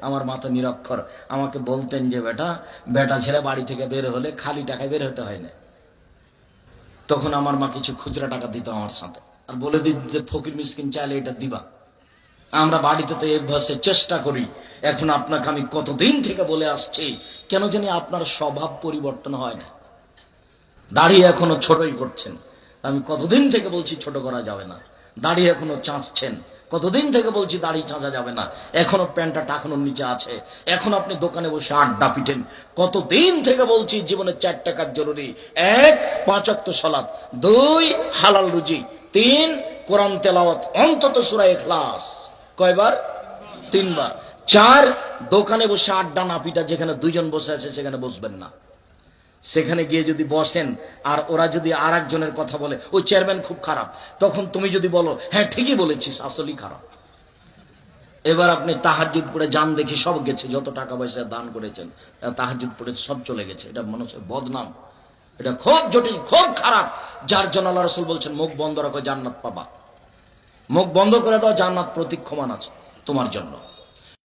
আমার মাথা নিরক্ষর। আমাকে বলতেন যে, বেটা বেটা ছেলে বাড়ি থেকে বের হলে খালি টাকায় বের হতে হয় না। তখন আমার মা কিছু খুচরা টাকা দিত আমার সাথে। আর বলে দিত যে, ফকির মিসকিন, চাইলে এটা দিবা। আমরা বাড়িতে তো অভ্যাসে চেষ্টা করি। এখন আপনাকে আমি কতদিন থেকে বলে আসছি, কেন জানি আপনার স্বভাব পরিবর্তন হয় না। দাড়ি এখনও ছোটই করছেন। আমি কতদিন থেকে বলছি ছোট করা যাবে না। দাড়ি এখনও চাঁচছেন। কতদিন থেকে বলছি দাড়ি চাঁচা যাবে না? এখনও প্যান্টটা টাকানোর নিচে আছে। এখন আপনি দোকানে বসে আড্ডা পিটেন। কতদিন থেকে বলছি জীবনে চার টাকার জরুরি? এক পাঁচাত্ত সলাৎ দুই, হালাল রুজি। তিন, কোরআন তেলাওয়াত। অন্তত সুরা এখলাস কয়বার? তিনবার। চার, দোকানে বসে আড্ডা না পিটা যেখানে দুইজন বসে আছে সেখানে বসবেন না। সেখানে গিয়ে যদি বসেন, আর ওরা যদি আর একজনের কথা বলে, ওই চেয়ারম্যান খুব খারাপ। তখন তুমি যদি বলো হ্যাঁ ঠিকই বলেছিস, আসলেই খারাপ। এবার আপনি তাহাজুদ পড়ে যান দেখি সব গেছে, যত টাকা পয়সা দান করেছেন তাহাজুদ পড়ে সব চলে গেছে। এটা মানুষের বদনাম। এটা খুব জটিল, খুব খারাপ। যার জন্য আল্লাহ রসুল বলছেন, মুখ বন্ধ রাখো, জান্নাত পাবা। মুখ বন্ধ করে দাও, জান্নাত প্রতীক্ষমান আছে তোমার জন্য।